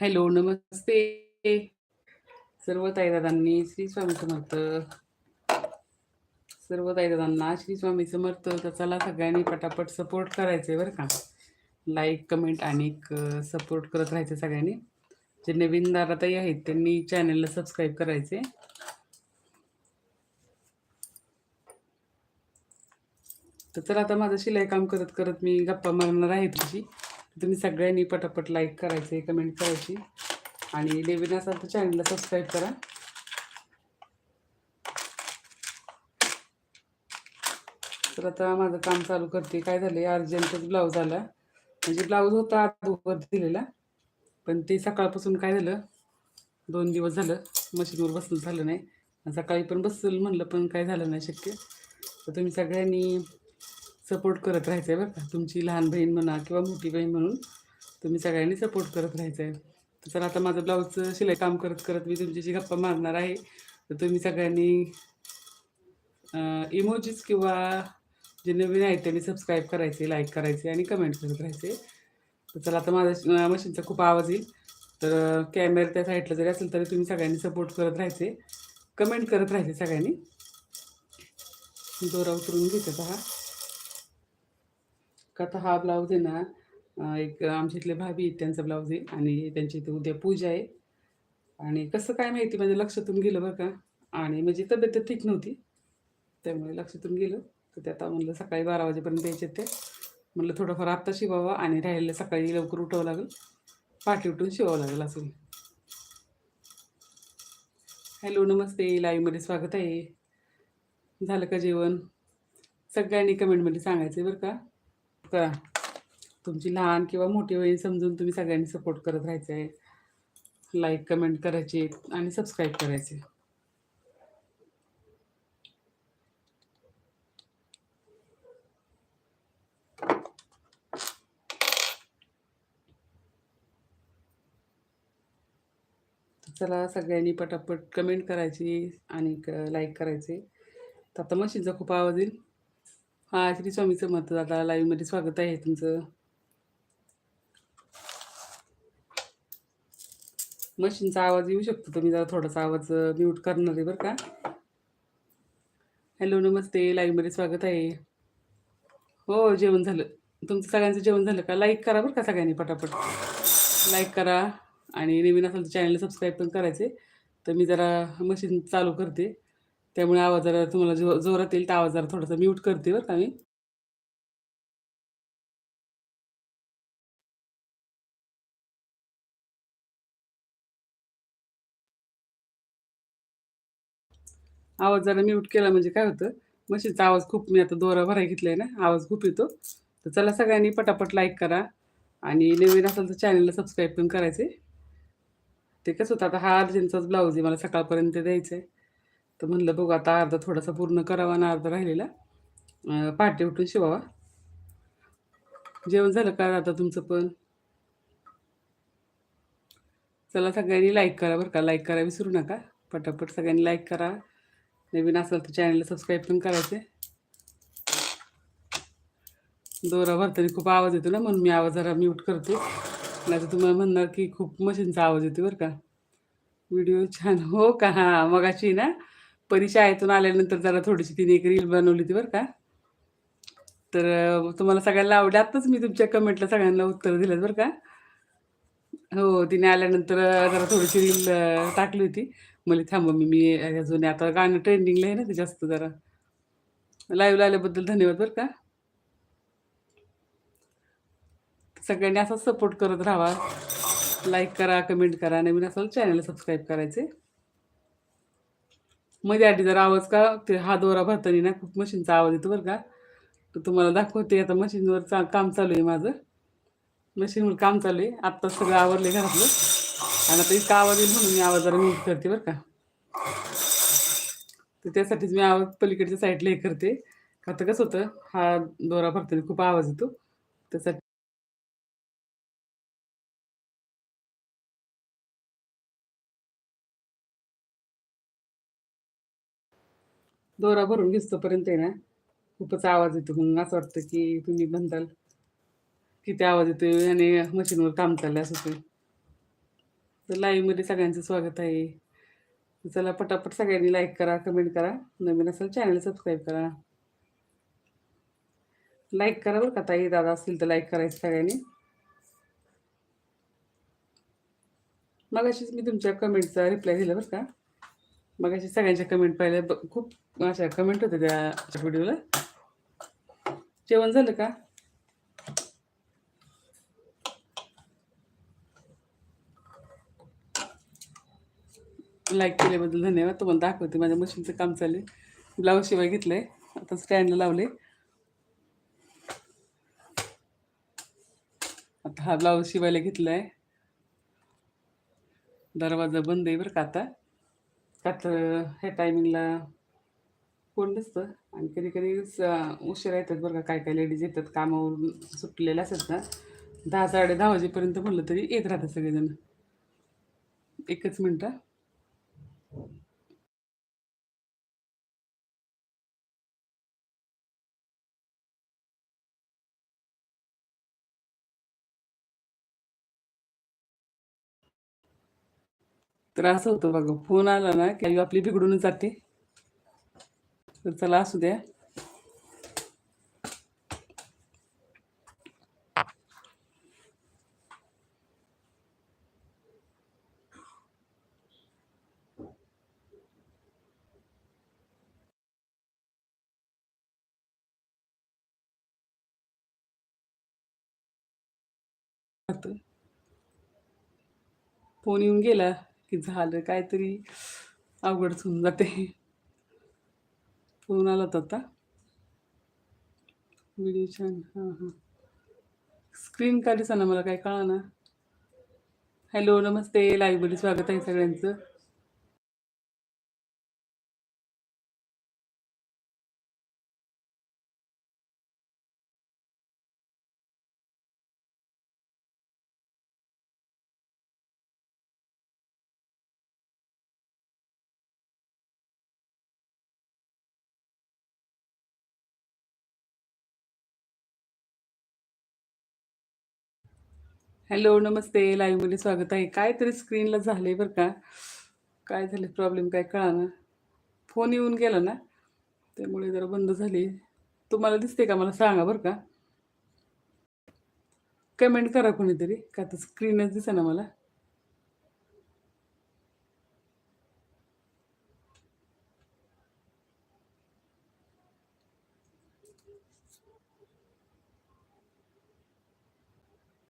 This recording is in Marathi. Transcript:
हॅलो, नमस्ते. सर्व ताईदादांनी श्री स्वामी समर्थ. सर्व ताईदादांना श्री स्वामी समर्थ. तर चला सगळ्यांनी पटापट सपोर्ट करायचे बरं का. लाईक, कमेंट आणि सपोर्ट करत राहायचे सगळ्यांनी. जे नवीन दाराताई आहेत त्यांनी चॅनलला सबस्क्राईब करायचे. तर चला आता माझं शिलाई काम करत करत मी गप्पा मारणार आहे तुझी तुम्ही सगळ्यांनी पटापट लाईक करायचे कमेंट करायची. आणि नवीन असाल तर चॅनलला सबस्क्राईब करा. तर आता माझं काम चालू करते. काय झालं अर्जंटच ब्लाऊज आला. म्हणजे ब्लाऊज होता आधीवर दिलेला. पण ते सकाळपासून काय झालं? दोन दिवस झालं. मशीनवर बसलं झालं नाही. सकाळी पण बसल म्हणलं पण काय झालं नाही शक्य. तर तुम्ही सगळ्यांनी सपोर्ट करत राहायचं आहे बरं का. तुमची लहान बहीण म्हणा किंवा मोठी बहीण म्हणून तुम्ही सगळ्यांनी सपोर्ट करत राहायचं आहे तर आता माझं ब्लाऊजचं शिलाई काम करत करत मी तुमच्याशी गप्पा मारणार आहे. तर तुम्ही सगळ्यांनी इमोजीज किंवा जे नवीन आहेत त्यांनी सबस्क्राईब करायचे लाईक करायचे आणि कमेंट करत राहायचे. तर चला आता माझा मशीनचा खूप आवाज येईल. तर कॅमेरा त्या साईडला जरी असेल तरी तुम्ही सगळ्यांनी सपोर्ट करत राहायचे. कमेंट करत राहायचे सगळ्यांनी. दोरा उतरून घेते हा. का तर हा ब्लाऊज आहे ना एक आमच्या इथले भाभी आहेत त्यांचा ब्लाऊज आहे आणि त्यांची इथे उद्या पूजा आहे. आणि कसं काय माहिती म्हणजे लक्षातून गेलं बरं का. आणि म्हणजे तब्येत तर ठीक नव्हती त्यामुळे लक्षातून गेलं. तर ते आता म्हणलं सकाळी बारा वाजेपर्यंत यायचे ते. म्हणलं थोडंफार आत्ता शिवावं आणि राहिलेलं सकाळी लवकर उठावं लागेल. पाठी उठून शिवावं लागेल असं. हॅलो नमस्ते. लाईव्हमध्ये स्वागत आहे. झालं का जेवण? सगळ्यांनी कमेंटमध्ये सांगायचं आहे बरं का. करा. तुमची लहान किंवा मोठी वय समजून तुम्ही सगळ्यांनी सपोर्ट करत राहायचं आहे लाईक कमेंट करायचे आणि सबस्क्राईब करायचे. चला सगळ्यांनी पटापट कमेंट करायची आणि लाईक करायचे. तर आता मशीनचा खूप आवाज येईल. हा श्री स्वामीचं मत आता लाईव्हमध्ये स्वागत आहे तुमचं. मशीनचा आवाज येऊ शकतो तुम्ही जरा थोडासा आवाज म्यूट करणार आहे बरं का? हॅलो नमस्ते लाईव्हमध्ये स्वागत आहे. हो जेवण झालं. तुमचं सगळ्यांचं जेवण झालं का? लाईक करा बरं का सगळ्यांनी पटापट. लाईक करा आणि नवीन असेल तर चॅनलला सबस्क्राईब पण करायचे तर मी जरा मशीन चालू करते. त्यामुळे आवाज जरा तुम्हाला जो जोरात येईल तर आवाज जरा थोडासा म्यूट करते बरं का मी. आवाज जरा म्यूट केला म्हणजे काय होतं मशीनचा आवाज खूप मी आता दोरा भराय घेतलाय ना आवाज खूप येतो. तर चला सगळ्यांनी पटापट लाईक करा आणि नवीन असेल तर चॅनलला सबस्क्राईब पण करायचे ते कसं होतं आता हा अर्जंटचाच ब्लाऊज आहे मला सकाळपर्यंत द्यायचं आहे तर म्हणलं बघू आता अर्धा थोडासा पूर्ण करावा ना अर्धा राहिलेला. पहाटे उठून शिवावा. जेवण झालं का आता तुमचं पण? चला सगळ्यांनी लाईक करा बरं का. लाईक करा विसरू नका. पटापट सगळ्यांनी लाईक करा. नवीन असेल तर चॅनलला सबस्क्राईब पण करायचे. दोरा भरताना खूप आवाज येतो ना म्हणून मी आवाज जरा म्यूट करते. नाही तर तुम्हाला म्हणणार की खूप मशीनचा आवाज येतो बरं का. व्हिडिओ छान. हो का? हां मगाशी ना परी आल्यानंतर जरा थोडीशी तिने एक रील बनवली होती बरं का. तर तुम्हाला सगळ्यांना आवडले आत्ताच मी तुमच्या कमेंटला सगळ्यांना उत्तर दिलं बरं का. हो तिने आल्यानंतर जरा थोडीशी रील टाकली होती. मला थांबा मी मी अजून आता गाणं ट्रेंडिंगला आहे ना ते जास्त जरा. लाईव्हला आल्याबद्दल धन्यवाद बरं का. सगळ्यांनी असा सपोर्ट करत राहावा लाईक करा कमेंट करा. नवीन असाल चॅनल सबस्क्राईब करायचे. मध्ये आधी जर आवाज का ते हा दोरा भरताना ना खूप मशीनचा आवाज येतो बरं का. तर तुम्हाला दाखवते आता मशीनवर चा काम चालू आहे माझं. मशीनवर काम चालू आहे. आत्ता सगळं आवरले घरातलं. आणि आता इतका आवाज येईल म्हणून मी आवाज जरा म्यूट करते बरं का. तर त्यासाठीच मी आवाज पलीकडच्या साईडला हे करते. आता कसं होतं हा दोरा भरताना खूप आवाज येतो. त्यासाठी दोरा भरून घेतोपर्यंत आहे ना खूपच आवाज येतो. म्हणून असं वाटतं की तुम्ही म्हणताल किती आवाज येतो आणि मशीनवर काम चाललं असं ते तर लाईव्हमध्ये सगळ्यांचं स्वागत आहे. चला पटापट सगळ्यांनी लाईक करा कमेंट करा. नवीन असेल चॅनल सबस्क्राईब करा. लाईक करा बरं का ताई. दादा असतील तर लाईक करायचं सगळ्यांनी. मग अशीच मी तुमच्या कमेंटचा रिप्लाय दिला बरं का. मग अशी सगळ्यांच्या कमेंट पाहिल्या ब- खूप अशा कमेंट होत्या त्या व्हिडिओला जेवण झालं का? लाईक केल्याबद्दल धन्यवाद. तुम्हाला दाखवते माझ्या मशीनचं काम चालू आहे ब्लाऊज शिवाय घेतलं आहे आता स्टँडला लावले आता हा ब्लाऊज शिवायला घेतला आहे दरवाजा बंद आहे बरं का आता. का तर ह्या टायमिंगला कोण नसतं. आणि कधी कधी उशिरा येतात बरं का काय काय लेडीज येतात कामावरून सुटलेल्या असतात ना. दहा साडे दहा वाजेपर्यंत म्हणलं तरी येत राहतात सगळेजण. एकच मिनटं. तर असं होतं बघा. फोन आला ना की आई आपली बिघडूनच जाते. तर चला असू द्या. फोन येऊन गेला. की झालं काहीतरी अवघडच होऊन जाते. फोन आला होता आता. व्हिडिओ छान हां हां. स्क्रीन का दिसा ना मला काय कळा ना हॅलो नमस्ते लाईव्हमध्ये स्वागत आहे सगळ्यांचं. हॅलो नमस्ते. लाईव्हमध्ये स्वागत आहे. काय तरी स्क्रीनला झाले बरं का. काय झाले? प्रॉब्लेम काय कळा ना फोन येऊन गेला ना. त्यामुळे जरा बंद झाली. तुम्हाला दिसते का? मला सांगा बरं का. कमेंट करा कोणीतरी. का तर स्क्रीनच दिसा ना मला.